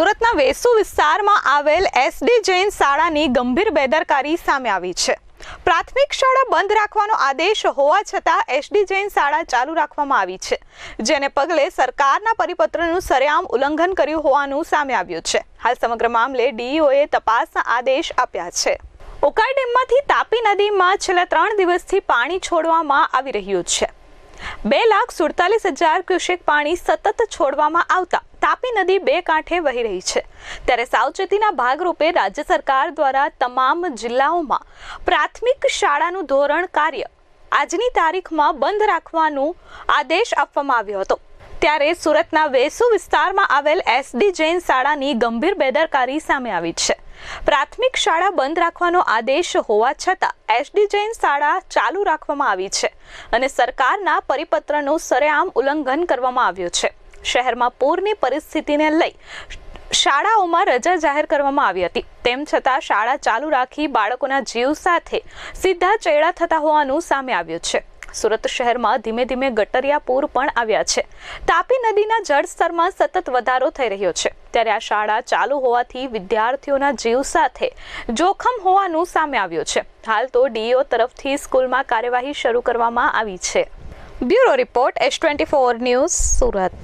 સુરતના વેસુ વિસ્તારમાં આવેલ એસડી જૈન શાળાની ગંભીર બેદરકારી સામે આવી છે. પ્રાથમિક શાળા બંધ રાખવાનો આદેશ હોવા છતાં એસડી જૈન શાળા ચાલુ રાખવામાં આવી છે, જેને પગલે સરકારના પરિપત્રનું સરેઆમ ઉલ્લંઘન કર્યું હોવાનું સામે આવ્યું છે. હાલ સમગ્ર મામલે ડીઈઓએ તપાસના આદેશ આપ્યા છે. ઉકાઈ ડેમમાંથી તાપી નદીમાં છેલ્લા ત્રણ દિવસથી પાણી છોડવામાં આવી રહ્યું છે. બે લાખ સુડતાલીસ હજાર ક્યુસેક પાણી સતત છોડવામાં આવતા. તાપી નદી બે કાંઠે વહી રહી છે. ત્યારે સાવચેતીના ભાગરૂપે રાજ્ય સરકાર દ્વારા તમામ જિલ્લાઓમાં પ્રાથમિક શાળાનું ધોરણ કાર્ય આજની તારીખમાં બંધ રાખવાનું આદેશ આપવામાં આવ્યો હતો. ત્યારે સુરતના વેસુ વિસ્તારમાં આવેલ એસડી જૈન શાળાની ગંભીર બેદરકારી સામે આવી છે. પ્રાથમિક શાળા બંધ રાખવાનો આદેશ હોવા છતાં એસડી જૈન શાળા ચાલુ રાખવામાં આવી છે અને સરકારના પરિપત્રનું સરેઆમ ઉલ્લંઘન કરવામાં આવ્યું છે. શહેરમાં પૂરની પરિસ્થિતિને લઈ શાળાઓમાં રજા જાહેર કરવામાં આવી હતી. તેમ છતાં શાળા ચાલુ રાખી બાળકોના જીવ સાથે સીધા ચેડા થતા હોવાનું સામે આવ્યું છે. સુરત શહેરમાં ધીમે ધીમે ગટરિયા પૂર પણ આવ્યા છે. તાપી નદીના જળસ્તરમાં સતત વધારો થઈ રહ્યો છે. ત્યારે આ શાળા ચાલુ હોવાથી વિદ્યાર્થીઓના જીવ સાથે જોખમ હોવાનું સામે આવ્યું છે. હાલ તો ડીઓ તરફથી સ્કૂલમાં કાર્યવાહી શરૂ કરવામાં આવી છે. Bureau report S twenty four news Surat.